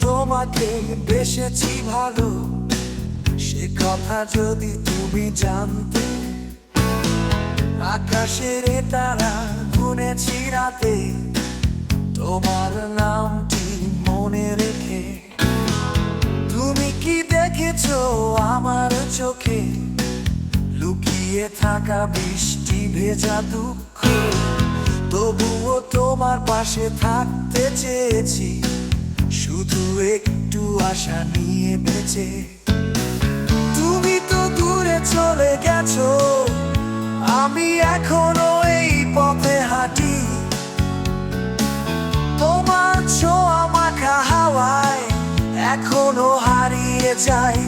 তোমাকে বেসেছি ভালো, সে কথা যদি তুমি জানতে, আকাশের তারা গুনেছি রাতে, তোমার নামটি মনে রেখে, তুমি কি দেখেছ আমার চোখে? লুকিয়ে থাকা বৃষ্টি ভেজা দুঃখ, তবুও তোমার পাশে থাকতে চেয়েছি। শুধু একটু আশা নিয়ে বেঁচে। তুমি তো দূরে চলে গেছো, আমি এখনও এই পথে হাঁটি। তোমার ছোঁয়া মাখা হাওয়ায় এখনও হারিয়ে যাই,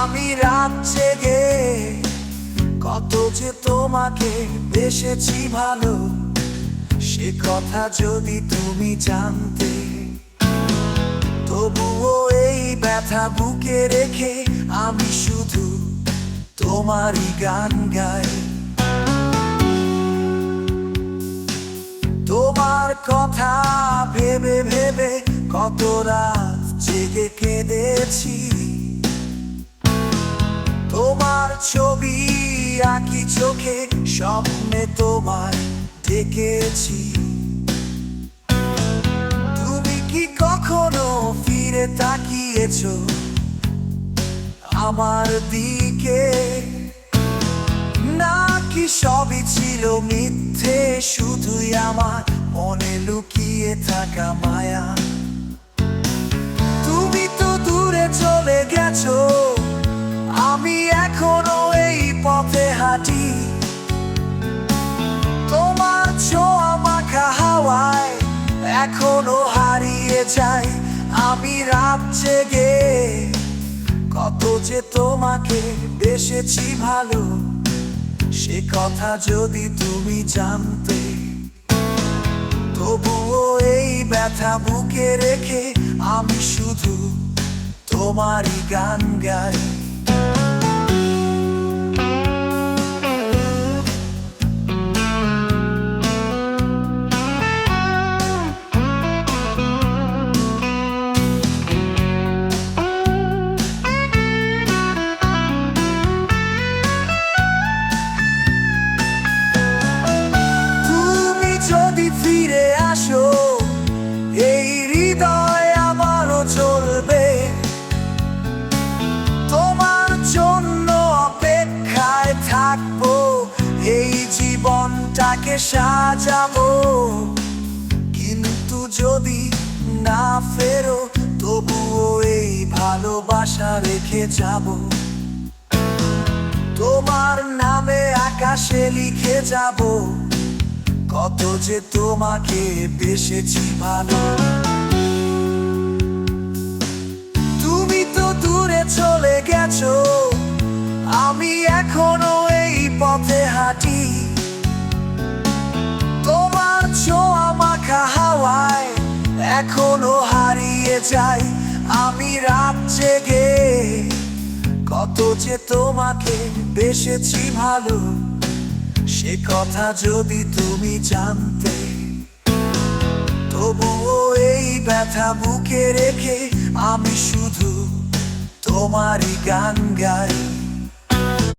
আমি রাত জেগে। কত যে তোমাকে বেসেছি ভালো, সে কথা যদি তুমি জানতে তবুও এই ব্যথা বুকে রেখে আমি শুধু তোমারই গান গাই। তোমার কথা ভেবে ভেবে কত রাত জেগে কেঁদেছি। তোমার ছবি আঁকি চোখে স্বপ্নে তোমায় ডেকেছি। তাকিয়েছো আমার দিকে? নাকি সবই ছিল মিথ্যে? শুধুই আমার মনে লুকিয়ে থাকা মায়া। তুমি তো দূরে চলে গেছো, আমি এখনও এই পথে হাঁটি। তোমার ছোঁয়া মাখা হাওয়ায় এখনও হারিয়ে যাই। আমি রাত জেগে কত যে তোমাকে বেসেছি ভালো, সে কথা যদি তুমি জানতে, তবুও এই ব্যথা বুকে রেখে আমি শুধু তোমারই গান গাই। সাজাবো। কিন্তু যদি না ফেরো, তবুও এই ভালোবাসা রেখে যাব। তোমার নামে আকাশে লিখে যাব। কত যে তোমাকে বেসেছি ভালো। এখনও হারিয়ে যাই আমি রাত জেগে। কত যে তোমাকে বেসেছি ভালো, সে কথা যদি তুমি জানতে, তবুও এই ব্যথা বুকে রেখে আমি শুধু তোমারই গান গাই।